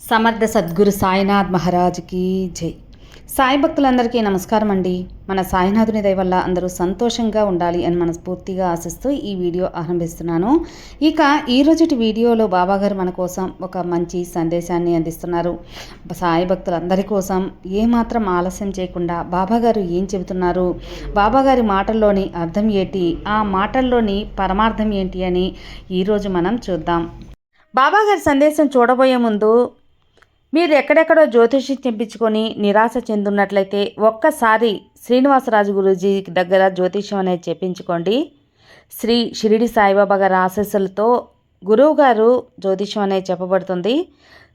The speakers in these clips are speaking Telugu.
సమర్థ సద్గురు సాయినాథ్ మహారాజ్కి జై. సాయి భక్తులందరికీ నమస్కారం అండి. మన సాయినాథుని దయ వల్ల అందరూ సంతోషంగా ఉండాలి అని మనస్ఫూర్తిగా ఆశిస్తూ ఈ వీడియో ఆరంభిస్తున్నాను. ఇక ఈ రోజుటి వీడియోలో బాబాగారు మన కోసం ఒక మంచి సందేశాన్ని అందిస్తున్నారు. సాయి భక్తులందరి కోసం ఏమాత్రం ఆలస్యం చేయకుండా బాబాగారు ఏం చెబుతున్నారు? బాబాగారి మాటల్లోని అర్థం ఏంటి? ఆ మాటల్లోని పరమార్థం ఏంటి అని ఈరోజు మనం చూద్దాం. బాబాగారి సందేశం చూడబోయే ముందు మీరు ఎక్కడెక్కడో జ్యోతిషి చెప్పించుకొని నిరాశ చెందున్నట్లయితే ఒక్కసారి శ్రీనివాసరాజు గురూజీ దగ్గర జ్యోతిష్యం అనేది చెప్పించుకోండి. శ్రీ షిరిడి సాయిబాబా గారి ఆశస్సులతో గురువుగారు జ్యోతిష్యం అనేది చెప్పబడుతుంది.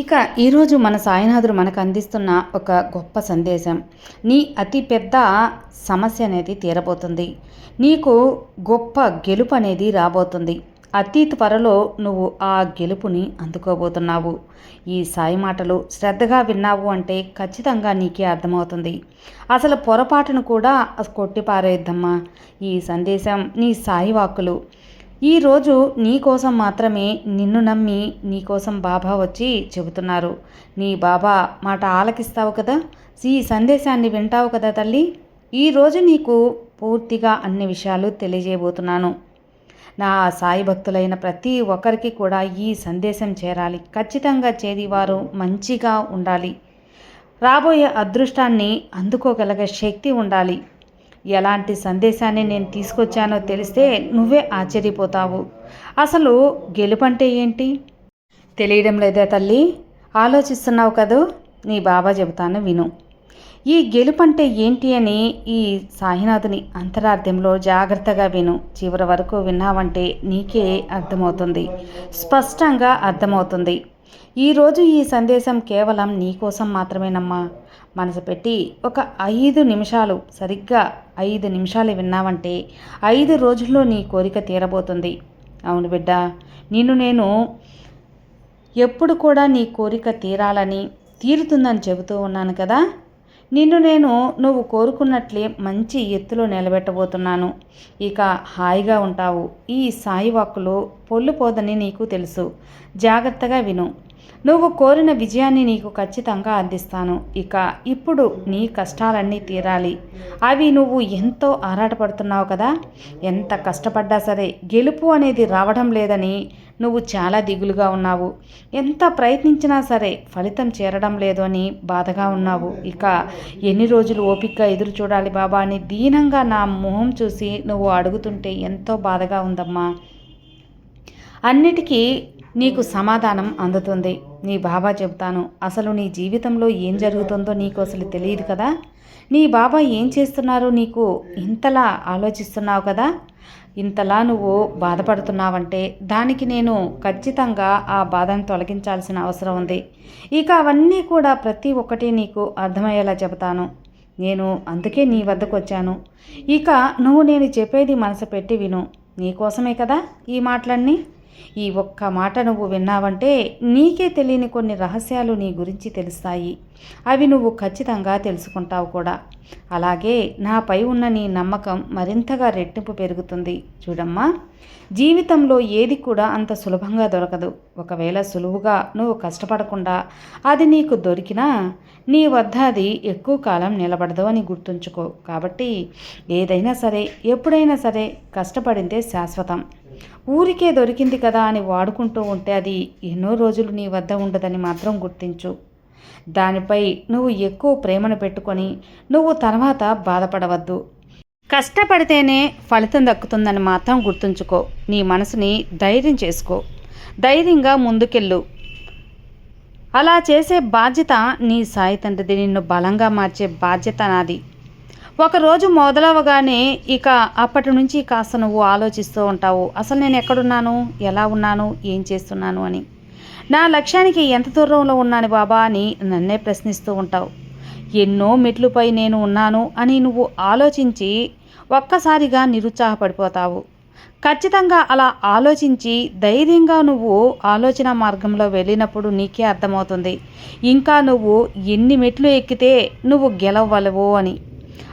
ఇక ఈరోజు మన సాయినాథుడు మనకు అందిస్తున్న ఒక గొప్ప సందేశం. నీ అతి పెద్ద సమస్య అనేది తీరబోతుంది. నీకు గొప్ప గెలుపు అనేది రాబోతుంది. అతి త్వరలో నువ్వు ఆ గెలుపుని అందుకోబోతున్నావు. ఈ సాయి మాటలు శ్రద్ధగా విన్నావు అంటే ఖచ్చితంగా నీకే అర్థమవుతుంది. అసలు పొరపాటును కూడా కొట్టిపారేద్దమ్మా. ఈ సందేశం నీ సాయి వాక్కులు. ఈరోజు నీ కోసం మాత్రమే నిన్ను నమ్మి నీ కోసం బాబా వచ్చి చెబుతున్నారు. నీ బాబా మాట ఆలకిస్తావు కదా? ఈ సందేశాన్ని వింటావు కదా తల్లి? ఈరోజు నీకు పూర్తిగా అన్ని విషయాలు తెలియజేయబోతున్నాను. నా సాయి భక్తులైన ప్రతి ఒక్కరికి కూడా ఈ సందేశం చేరాలి. ఖచ్చితంగా చేరివారు మంచిగా ఉండాలి. రాబోయే అదృష్టాన్ని అందుకోగలిగే శక్తి ఉండాలి. ఎలాంటి సందేశాన్ని నేను తీసుకొచ్చానో తెలిస్తే నువ్వే ఆశ్చర్యపోతావు. అసలు గెలుపంటే ఏంటి? తెలియడం లేదా తల్లి? ఆలోచిస్తున్నావు కదూ? నీ బాబా చెబుతాను విను. ఈ గెలుపంటే ఏంటి అని ఈ సాయినాథుని అంతరార్థంలో జాగ్రత్తగా విను. చివరి వరకు విన్నావంటే నీకే అర్థమవుతుంది. స్పష్టంగా అర్థమవుతుంది. ఈరోజు ఈ సందేశం కేవలం నీకోసం మాత్రమేనమ్మా. మనసు పెట్టి ఒక ఐదు నిమిషాలు సరిగ్గా ఐదు నిమిషాలు విన్నావంటే ఐదు రోజుల్లో నీ కోరిక తీరబోతుంది. అవును బిడ్డ నిన్ను నేను ఎప్పుడు కూడా నీ కోరిక తీరాలని తీరుతుందని చెబుతూ ఉన్నాను కదా. నిన్ను నేను నువ్వు కోరుకున్నట్లే మంచి ఎత్తులో నిలబెట్టబోతున్నాను. ఇక హాయిగా ఉంటావు. ఈ సాయి వాక్కులు పొల్లుపోదని నీకు తెలుసు. జాగ్రత్తగా విను. నువ్వు కోరిన విజయాన్ని నీకు ఖచ్చితంగా అందిస్తాను. ఇక ఇప్పుడు నీ కష్టాలన్నీ తీరాలి. అవి నువ్వు ఎంతో ఆరాటపడుతున్నావు కదా? ఎంత కష్టపడ్డా సరే గెలుపు అనేది రావడం లేదని నువ్వు చాలా దిగులుగా ఉన్నావు. ఎంత ప్రయత్నించినా సరే ఫలితం చేరడం లేదు అని బాధగా ఉన్నావు. ఇక ఎన్ని రోజులు ఓపికగా ఎదురు చూడాలి బాబా అని దీనంగా నా మొహం చూసి నువ్వు అడుగుతుంటే ఎంతో బాధగా ఉందమ్మా. అన్నిటికీ నీకు సమాధానం అందుతుంది. నీ బాబా చెబుతాను అసలు నీ జీవితంలో ఏం జరుగుతుందో నీకు అసలు తెలియదు కదా? నీ బాబా ఏం చేస్తున్నారో నీకు ఇంతలా ఆలోచిస్తున్నావు కదా? ఇంతలా నువ్వు బాధపడుతున్నావంటే దానికి నేను ఖచ్చితంగా ఆ బాధను తొలగించాల్సిన అవసరం ఉంది. ఇక అవన్నీ కూడా ప్రతి ఒక్కటి నీకు అర్థమయ్యేలా చెబుతాను. నేను అందుకే నీ వద్దకు వచ్చాను. ఇక నువ్వు నేను చెప్పేది మనసు పెట్టి విను. నీకోసమే కదా ఈ మాటలన్నీ? ఈ ఒక్క మాట నువ్వు విన్నావంటే నీకే తెలియని కొన్ని రహస్యాలు నీ గురించి తెలుస్తాయి. అవి నువ్వు ఖచ్చితంగా తెలుసుకుంటావు కూడా. అలాగే నాపై ఉన్న నీ నమ్మకం మరింతగా రెట్టింపు పెరుగుతుంది. చూడమ్మా జీవితంలో ఏది కూడా అంత సులభంగా దొరకదు. ఒకవేళ సులువుగా నువ్వు కష్టపడకుండా అది నీకు దొరికినా నీ వద్ద అది ఎక్కువ కాలం నిలబడదు అని గుర్తుంచుకో. కాబట్టి ఏదైనా సరే ఎప్పుడైనా సరే కష్టపడిందే శాశ్వతం. ఊరికే దొరికింది కదా అని వాడుకుంటూ ఉంటే అది ఎన్నో రోజులు నీ వద్ద ఉండదని మాత్రం గుర్తించు. దానిపై నువ్వు ఎక్కువ ప్రేమను పెట్టుకొని నువ్వు తర్వాత బాధపడవద్దు. కష్టపడితేనే ఫలితం దక్కుతుందని మాత్రం గుర్తుంచుకో. నీ మనసుని ధైర్యం చేసుకో. ధైర్యంగా ముందుకెళ్ళు. అలా చేసే బాధ్యత నీ సాయి తండ్రిది. నిన్ను బలంగా మార్చే బాధ్యత నాది. ఒకరోజు మొదలవగానే ఇక అప్పటి నుంచి కాస్త నువ్వు ఆలోచిస్తూ ఉంటావు. అసలు నేను ఎక్కడున్నాను? ఎలా ఉన్నాను? ఏం చేస్తున్నాను? అని. నా లక్ష్యానికి ఎంత దూరంలో ఉన్నాను బాబా అని నన్నే ప్రశ్నిస్తూ ఉంటావు. ఎన్నో మెట్లుపై నేను ఉన్నాను అని నువ్వు ఆలోచించి ఒక్కసారిగా నిరుత్సాహపడిపోతావు. ఖచ్చితంగా అలా ఆలోచించి ధైర్యంగా నువ్వు ఆలోచన మార్గంలో వెళ్ళినప్పుడు నీకే అర్థమవుతుంది. ఇంకా నువ్వు ఎన్ని మెట్లు ఎక్కితే నువ్వు గెలవలవు అని.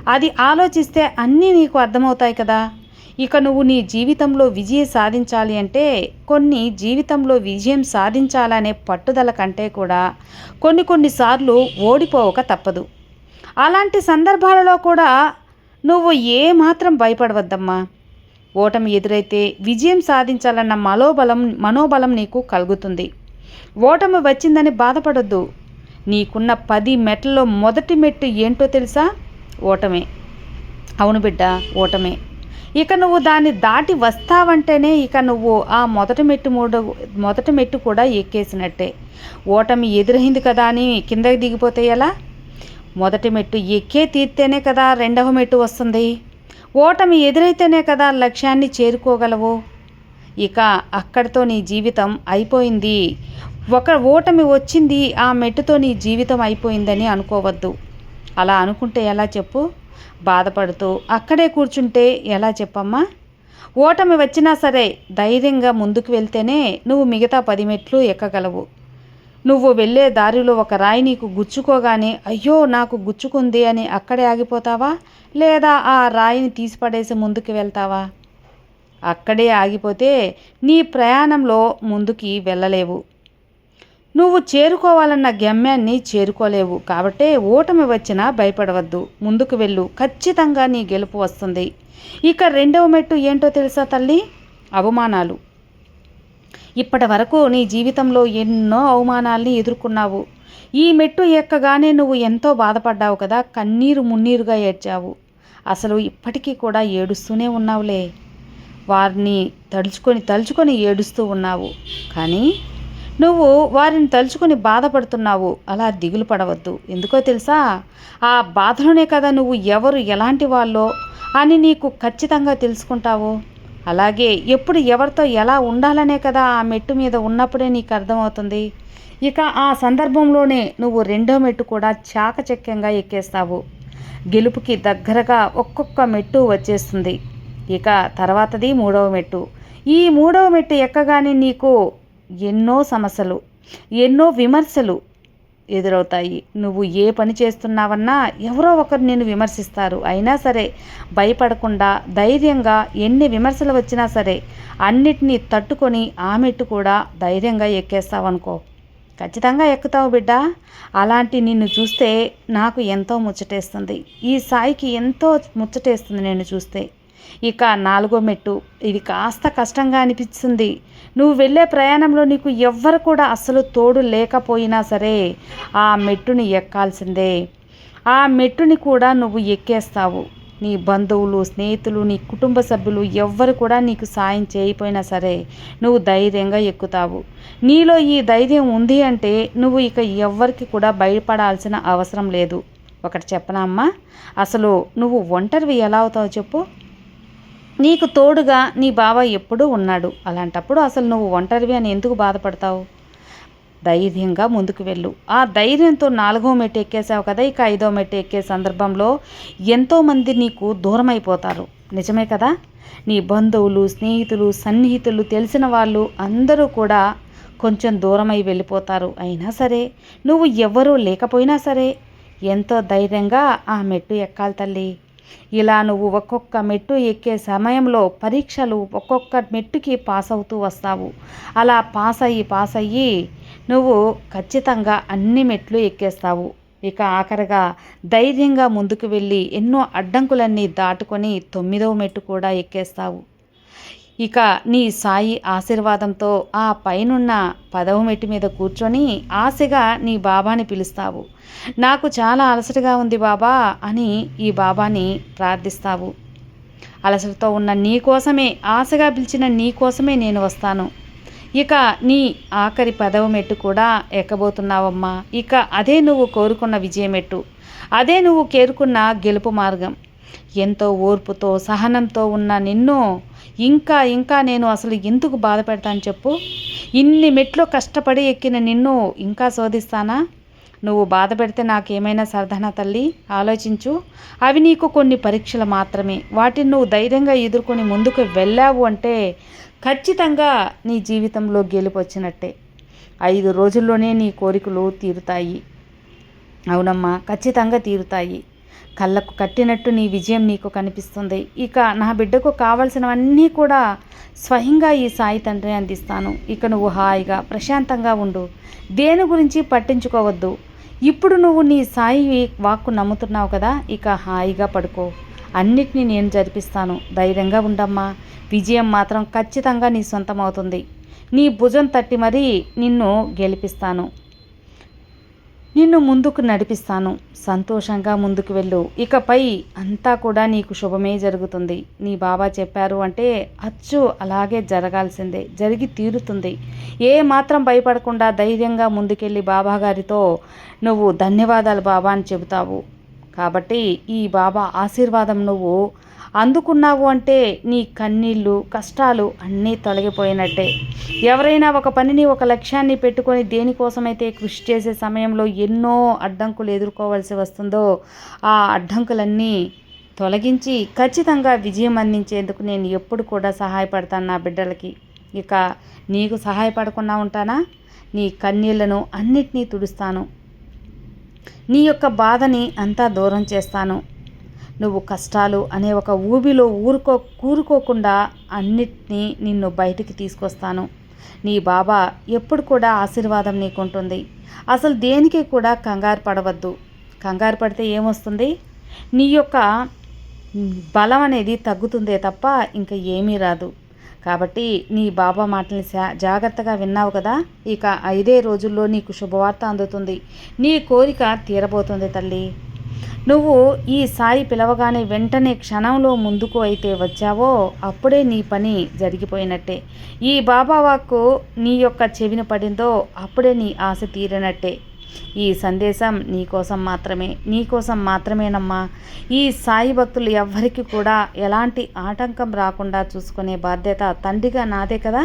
అది ఆలోచిస్తే అన్నీ నీకు అర్థమవుతాయి కదా. ఇక నువ్వు నీ జీవితంలో విజయం సాధించాలి అంటే కొన్ని జీవితంలో విజయం సాధించాలనే పట్టుదల కంటే కూడా కొన్ని కొన్నిసార్లు ఓడిపోవక తప్పదు. అలాంటి సందర్భాలలో కూడా నువ్వు ఏమాత్రం భయపడవద్దమ్మా. ఓటమి ఎదురైతే విజయం సాధించాలన్న మనోబలం మనోబలం నీకు కలుగుతుంది. ఓటమి వచ్చిందని బాధపడొద్దు. నీకున్న పది మెట్లలో మొదటి మెట్టు ఏంటో తెలుసా? ఓటమే. అవును బిడ్డ ఓటమే. ఇక నువ్వు దాన్ని దాటి వస్తావంటేనే ఇక నువ్వు ఆ మొదటి మెట్టు మూడు మొదటి మెట్టు కూడా ఎక్కేసినట్టే. ఓటమి ఎదురైంది కదా అని కిందకి దిగిపోతే ఎలా? మొదటి మెట్టు ఎక్కే తీర్తేనే కదా రెండవ మెట్టు వస్తుంది. ఓటమి ఎదురైతేనే కదా లక్ష్యాన్ని చేరుకోగలవు. ఇక అక్కడితో నీ జీవితం అయిపోయింది. ఒక ఓటమి వచ్చింది ఆ మెట్టుతో నీ జీవితం అయిపోయిందని అనుకోవద్దు. అలా అనుకుంటే ఎలా చెప్పు? బాధపడుతూ అక్కడే కూర్చుంటే ఎలా చెప్పమ్మా? ఓటమి వచ్చినా సరే ధైర్యంగా ముందుకు వెళ్తేనే నువ్వు మిగతా పది మెట్లు ఎక్కగలవు. నువ్వు వెళ్ళే దారిలో ఒక రాయి నీకు గుచ్చుకోగానే అయ్యో నాకు గుచ్చుకుంది అని అక్కడే ఆగిపోతావా? లేదా ఆ రాయిని తీసిపడేసి ముందుకు వెళ్తావా? అక్కడే ఆగిపోతే నీ ప్రయాణంలో ముందుకి వెళ్ళలేవు. నువ్వు చేరుకోవాలన్న గమ్యాన్ని చేరుకోలేవు. కాబట్టే ఓటమి వచ్చినా భయపడవద్దు. ముందుకు వెళ్ళు. ఖచ్చితంగా నీ గెలుపు వస్తుంది. ఇక రెండవ మెట్టు ఏంటో తెలుసా తల్లి? అవమానాలు. ఇప్పటి వరకు నీ జీవితంలో ఎన్నో అవమానాల్ని ఎదుర్కొన్నావు. ఈ మెట్టు ఎక్కగానే నువ్వు ఎంతో బాధపడ్డావు కదా. కన్నీరు మున్నీరుగా ఏడ్చావు. అసలు ఇప్పటికీ కూడా ఏడుస్తూనే ఉన్నావులే. వారిని తలుచుకొని తలుచుకొని ఏడుస్తూ ఉన్నావు. కానీ నువ్వు వారిని తలుచుకుని బాధపడుతున్నావు. అలా దిగులు పడవద్దు. ఎందుకో తెలుసా? ఆ బాధలోనే కదా నువ్వు ఎవరు ఎలాంటి వాళ్ళో అని నీకు ఖచ్చితంగా తెలుసుకుంటావు. అలాగే ఎప్పుడు ఎవరితో ఎలా ఉండాలనే కదా ఆ మెట్టు మీద ఉన్నప్పుడే నీకు అర్థమవుతుంది. ఇక ఆ సందర్భంలోనే నువ్వు రెండో మెట్టు కూడా చాకచక్యంగా ఎక్కేస్తావు. గెలుపుకి దగ్గరగా ఒక్కొక్క మెట్టు వచ్చేస్తుంది. ఇక తర్వాతది మూడవ మెట్టు. ఈ మూడవ మెట్టు ఎక్కగానే నీకు ఎన్నో సమస్యలు ఎన్నో విమర్శలు ఎదురవుతాయి. నువ్వు ఏ పని చేస్తున్నావన్నా ఎవరో ఒకరు నేను విమర్శిస్తారు. అయినా సరే భయపడకుండా ధైర్యంగా ఎన్ని విమర్శలు వచ్చినా సరే అన్నిటినీ తట్టుకొని ఆ మెట్టు కూడా ధైర్యంగా ఎక్కేస్తావనుకో ఖచ్చితంగా ఎక్కుతావు బిడ్డ. అలాంటి నిన్ను చూస్తే నాకు ఎంతో ముచ్చటేస్తుంది. ఈ సాయికి ఎంతో ముచ్చటేస్తుంది నేను చూస్తే. ఇక నాలుగో మెట్టు. ఇది కాస్త కష్టంగా అనిపిస్తుంది. నువ్వు వెళ్ళే ప్రయాణంలో నీకు ఎవ్వరు కూడా అస్సలు తోడు లేకపోయినా సరే ఆ మెట్టుని ఎక్కాల్సిందే. ఆ మెట్టుని కూడా నువ్వు ఎక్కేస్తావు. నీ బంధువులు స్నేహితులు నీ కుటుంబ సభ్యులు ఎవ్వరు కూడా నీకు సాయం చేయకపోయినా సరే నువ్వు ధైర్యంగా ఎక్కుతావు. నీలో ఈ ధైర్యం ఉంది అంటే నువ్వు ఇక ఎవ్వరికి కూడా భయపడాల్సిన అవసరం లేదు. ఒకటి చెప్పనా అమ్మా? అసలు నువ్వు ఒంటరివి ఎలా అవుతావు చెప్పు? నీకు తోడుగా నీ బావ ఎప్పుడూ ఉన్నాడు. అలాంటప్పుడు అసలు నువ్వు ఒంటరివి అని ఎందుకు బాధపడతావు? ధైర్యంగా ముందుకు వెళ్ళు. ఆ ధైర్యంతో నాలుగో మెట్టు ఎక్కేసావు కదా ఇక ఐదో మెట్టు ఎక్కే సందర్భంలో ఎంతోమంది నీకు దూరం అయిపోతారు నిజమే కదా? నీ బంధువులు స్నేహితులు సన్నిహితులు తెలిసిన వాళ్ళు అందరూ కూడా కొంచెం దూరమై వెళ్ళిపోతారు. అయినా సరే నువ్వు ఎవ్వరూ లేకపోయినా సరే ఎంతో ధైర్యంగా ఆ మెట్టు ఎక్కాలి తల్లి. ఇలా నువ్వు ఒక్కొక్క మెట్టు ఎక్కే సమయంలో పరీక్షలు ఒక్కొక్క మెట్టుకి పాస్ అవుతూ వస్తావు. అలా పాస్ అయ్యి పాస్ అయ్యి నువ్వు ఖచ్చితంగా అన్ని మెట్లు ఎక్కేస్తావు. ఇక ఆఖరిగా ధైర్యంగా ముందుకు వెళ్ళి ఎన్నో అడ్డంకులన్నీ దాటుకొని తొమ్మిదవ మెట్టు కూడా ఎక్కేస్తావు. ఇక నీ సాయి ఆశీర్వాదంతో ఆ పైనున్న పదవ మెట్టు మీద కూర్చొని ఆశగా నీ బాబాని పిలుస్తావు. నాకు చాలా అలసటగా ఉంది బాబా అని ఈ బాబాని ప్రార్థిస్తావు. అలసటతో ఉన్న నీ కోసమే ఆశగా పిలిచిన నీ కోసమే నేను వస్తాను. ఇక నీ ఆఖరి పదవ మెట్టు కూడా ఎక్కబోతున్నావమ్మా. ఇక అదే నువ్వు కోరుకున్న విజయమెట్టు. అదే నువ్వు కేరుకున్న గెలుపు మార్గం. ఎంతో ఓర్పుతో సహనంతో ఉన్న నిన్ను ఇంకా ఇంకా నేను అసలు ఎందుకు బాధ పెడతాను చెప్పు? ఇన్ని మెట్లు కష్టపడి ఎక్కిన నిన్ను ఇంకా శోధిస్తానా? నువ్వు బాధ పెడితే నాకేమైనా సరదానా తల్లి? ఆలోచించు. అవి నీకు కొన్ని పరీక్షలు మాత్రమే. వాటిని నువ్వు ధైర్యంగా ఎదుర్కొని ముందుకు వెళ్ళావు అంటే ఖచ్చితంగా నీ జీవితంలో గెలుపు వచ్చినట్టే. ఐదు రోజుల్లోనే నీ కోరికలు తీరుతాయి. అవునమ్మా ఖచ్చితంగా తీరుతాయి. కళ్ళకు కట్టినట్టు నీ విజయం నీకు కనిపిస్తుంది. ఇక నా బిడ్డకు కావలసినవన్నీ కూడా స్వయంగా ఈ సాయి తండ్రి అందిస్తాను. ఇక నువ్వు హాయిగా ప్రశాంతంగా ఉండు. దేని గురించి పట్టించుకోవద్దు. ఇప్పుడు నువ్వు నీ సాయి వాక్కు నమ్ముతున్నావు కదా ఇక హాయిగా పడుకో. అన్నిటినీ నేను జరిపిస్తాను. ధైర్యంగా ఉండమ్మా. విజయం మాత్రం ఖచ్చితంగా నీ సొంతం అవుతుంది నీ భుజం తట్టి మరీ నిన్ను గెలిపిస్తాను. నిన్ను ముందుకు నడిపిస్తాను. సంతోషంగా ముందుకు వెళ్ళు. ఇకపై అంతా కూడా నీకు శుభమే జరుగుతుంది. నీ బాబా చెప్పారు అంటే అచ్చు అలాగే జరగాల్సిందే. జరిగి తీరుతుంది. ఏ మాత్రం భయపడకుండా ధైర్యంగా ముందుకెళ్ళి బాబా గారితో నువ్వు ధన్యవాదాలు బాబా అని చెబుతావు. కాబట్టి ఈ బాబా ఆశీర్వాదం నువ్వు అందుకున్నావు అంటే నీ కన్నీళ్ళు కష్టాలు అన్నీ తొలగిపోయినట్టే. ఎవరైనా ఒక పనిని ఒక లక్ష్యాన్ని పెట్టుకొని దేనికోసమైతే కృషి చేసే సమయంలో ఎన్నో అడ్డంకులు ఎదుర్కోవాల్సి వస్తుందో ఆ అడ్డంకులన్నీ తొలగించి ఖచ్చితంగా విజయం అందించేందుకు నేను ఎప్పుడు కూడా సహాయపడతాను నా బిడ్డలకి. ఇక నీకు సహాయపడకుండా ఉంటానా? నీ కన్నీళ్ళను అన్నిటినీ తుడుస్తాను. నీ యొక్క బాధని అంతా దూరం చేస్తాను. నువ్వు కష్టాలు అనే ఒక ఊబిలో ఊరుకో కూరుకోకుండా అన్నిటినీ నిన్ను బయటికి తీసుకొస్తాను. నీ బాబా ఎప్పుడు కూడా ఆశీర్వాదం నీకుంటుంది. అసలు దేనికి కూడా కంగారు పడవద్దు. కంగారు పడితే ఏమొస్తుంది? నీ యొక్క బలం అనేది తగ్గుతుందే తప్ప ఇంకా ఏమీ రాదు. కాబట్టి నీ బాబా మాటల్ని జాగ్రత్తగా విన్నావు కదా? ఇక ఐదే రోజుల్లో నీకు శుభవార్త అందుతుంది. నీ కోరిక తీరబోతుంది తల్లి. నువ్వు ఈ సాయి పిలవగానే వెంటనే క్షణంలో ముందుకు అయితే వచ్చావో అప్పుడే నీ పని జరిగిపోయినట్టే. ఈ బాబా వాక్కు నీ యొక్క చెవిన పడిందో అప్పుడే నీ ఆశ తీరినట్టే. ఈ సందేశం నీకోసం మాత్రమే నీకోసం మాత్రమేనమ్మా. ఈ సాయి భక్తులు ఎవ్వరికి కూడా ఎలాంటి ఆటంకం రాకుండా చూసుకునే బాధ్యత తండ్రిగా నాదే కదా?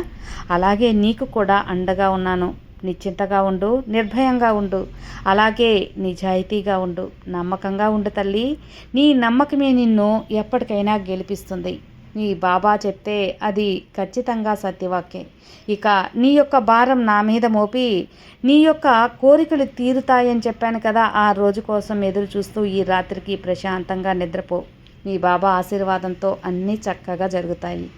అలాగే నీకు కూడా అండగా ఉన్నాను. నిశ్చింతగా ఉండు నిర్భయంగా ఉండు. అలాగే నిజాయితీగా ఉండు. నమ్మకంగా ఉండు తల్లి. నీ నమ్మకమే నిన్ను ఎప్పటికైనా గెలిపిస్తుంది. నీ బాబా చెప్తే అది ఖచ్చితంగా సత్యవాక్యే. ఇక నీ యొక్క భారం నా మీద మోపి నీ యొక్క కోరికలు తీరుతాయని చెప్పాను కదా ఆ రోజు కోసం ఎదురు చూస్తూ ఈ రాత్రికి ప్రశాంతంగా నిద్రపో. నీ బాబా ఆశీర్వాదంతో అన్నీ చక్కగా జరుగుతాయి.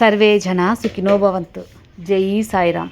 సర్వే జన సుఖినోభవంతు జై సాయిరామ్.